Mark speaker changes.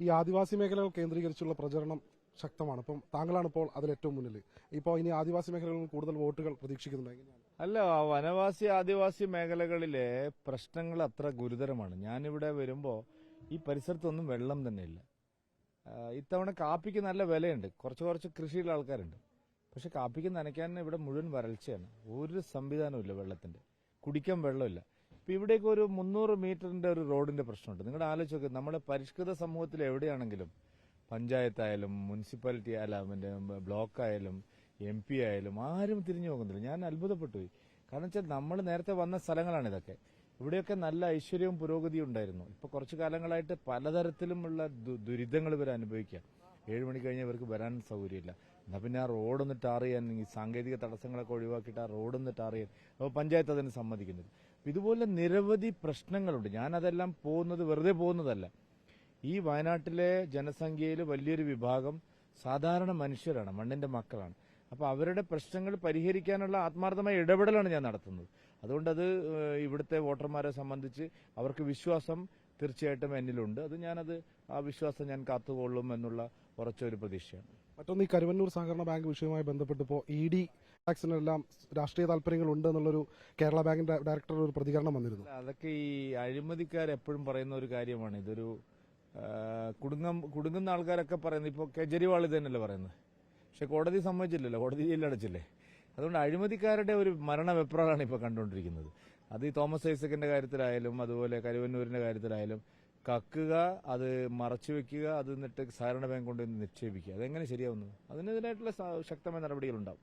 Speaker 1: ഈ ആദിവാസി മേഖലകൾ കേന്ദ്രീകരിച്ചുള്ള പ്രചരണം ശക്തമാണ്. ഇപ്പം താങ്കളാണ് ഇപ്പോൾ അതിൽ ഏറ്റവും മുന്നിൽ. ഇപ്പോൾ ഇനി ആദിവാസി മേഖലകളിൽ കൂടുതൽ വോട്ടുകൾ പ്രതീക്ഷിക്കുന്നുണ്ട്?
Speaker 2: അല്ല വനവാസി ആദിവാസി മേഖലകളിലെ പ്രശ്നങ്ങൾ അത്ര ഗുരുതരമാണ്. ഞാനിവിടെ വരുമ്പോൾ ഈ പരിസരത്തൊന്നും വെള്ളം തന്നെയില്ല. ഇത്തവണ കാപ്പിക്ക് നല്ല വിലയുണ്ട്. കുറച്ച് കുറച്ച് കൃഷിയുള്ള ആൾക്കാരുണ്ട്. പക്ഷെ കാപ്പിക്ക് നനയ്ക്കാൻ ഇവിടെ മുഴുവൻ വരൾച്ചയാണ്. ഒരു സംവിധാനവും ഇല്ല വെള്ളത്തിന്റെ. കുടിക്കാൻ വെള്ളമില്ല. ഇപ്പൊ ഇവിടേക്ക് ഒരു മുന്നൂറ് മീറ്ററിന്റെ ഒരു റോഡിന്റെ പ്രശ്നമുണ്ട്. നിങ്ങളുടെ ആലോചിച്ചൊക്കെ നമ്മുടെ പരിഷ്കൃത സമൂഹത്തിൽ എവിടെയാണെങ്കിലും പഞ്ചായത്തായാലും മുനിസിപ്പാലിറ്റി ആയാലും ബ്ലോക്ക് ആയാലും എം പി ആയാലും ആരും തിരിഞ്ഞു നോക്കുന്നില്ല. ഞാൻ അത്ഭുതപ്പെട്ടു കാരണം വെച്ചാൽ നമ്മൾ നേരത്തെ വന്ന സ്ഥലങ്ങളാണ് ഇതൊക്കെ. ഇവിടെയൊക്കെ നല്ല ഐശ്വര്യവും പുരോഗതിയും ഉണ്ടായിരുന്നു. ഇപ്പൊ കുറച്ചു കാലങ്ങളായിട്ട് പലതരത്തിലുമുള്ള ദുരിതങ്ങൾ ഇവർ അനുഭവിക്കുക. ഏഴ് മണി കഴിഞ്ഞാൽ ഇവർക്ക് വരാൻ സൗകര്യമില്ല. എന്നാ പിന്നെ ആ റോഡൊന്ന് ടാർ ചെയ്യാൻ സാങ്കേതിക തടസ്സങ്ങളൊക്കെ ഒഴിവാക്കിയിട്ട് ആ റോഡൊന്ന് ടാർ ചെയ്യാൻ. അപ്പോൾ പഞ്ചായത്ത് അതിന് സമ്മതിക്കുന്നില്ല. ഇതുപോലെ നിരവധി പ്രശ്നങ്ങളുണ്ട്. ഞാനതെല്ലാം പോകുന്നത് വെറുതെ പോകുന്നതല്ല. ഈ വയനാട്ടിലെ ജനസംഖ്യയിൽ വലിയൊരു വിഭാഗം സാധാരണ മനുഷ്യരാണ് മണ്ണിന്റെ മക്കളാണ്. അപ്പോൾ അവരുടെ പ്രശ്നങ്ങൾ പരിഹരിക്കാനുള്ള ആത്മാർത്ഥമായ ഇടപെടലാണ് ഞാൻ നടത്തുന്നത്. അതുകൊണ്ട് അത് ഏഹ്, ഇവിടുത്തെ വോട്ടർമാരെ സംബന്ധിച്ച് അവർക്ക് വിശ്വാസം തീർച്ചയായിട്ടും എന്നിലുണ്ട്. അത് ഞാനത് ആ വിശ്വാസം ഞാൻ കാത്തുകൊള്ളും എന്നുള്ള ഉറച്ചൊരു പ്രതീക്ഷയാണ്.
Speaker 1: മറ്റൊന്ന് ഈ കരുവന്നൂർ സഹകരണ ബാങ്ക് വിഷയവുമായി ബന്ധപ്പെട്ട് ഇപ്പോൾ ഇ ഡി ടാക്സിനെല്ലാം രാഷ്ട്രീയ താല്പര്യങ്ങളുണ്ട് എന്നുള്ളൊരു കേരള ബാങ്കിന്റെ ഡയറക്ടർ ഒരു പ്രതികരണം വന്നിരുന്നു.
Speaker 2: അതൊക്കെ ഈ അഴിമതിക്കാർ എപ്പോഴും പറയുന്ന ഒരു കാര്യമാണ്. ഇതൊരു കുടുങ്ങം കുടുങ്ങുന്ന ആൾക്കാരൊക്കെ പറയുന്നത് ഇപ്പോൾ കെജ്രിവാൾ ഇത് തന്നെയല്ലേ പറയുന്നത്. പക്ഷെ കോടതി സമ്മതിച്ചില്ലല്ലോ കോടതി ജയിലടച്ചില്ലേ അതുകൊണ്ട് അഴിമതിക്കാരുടെ ഒരു മരണ വെപ്രാളാണ് ഇപ്പോൾ കണ്ടുകൊണ്ടിരിക്കുന്നത്. അത് ഈ തോമസ് ഐസക്കിന്റെ കാര്യത്തിലായാലും അതുപോലെ കരുവന്നൂരിന്റെ കാര്യത്തിലായാലും കക്കുക അത് മറച്ചു വെക്കുക അത് എന്നിട്ട് സഹകരണ ബാങ്ക് കൊണ്ട് നിക്ഷേപിക്കുക. അതെങ്ങനെ ശരിയാവുന്നു? അതിനെതിരായിട്ടുള്ള ശക്തമായ നടപടികളുണ്ടാവും.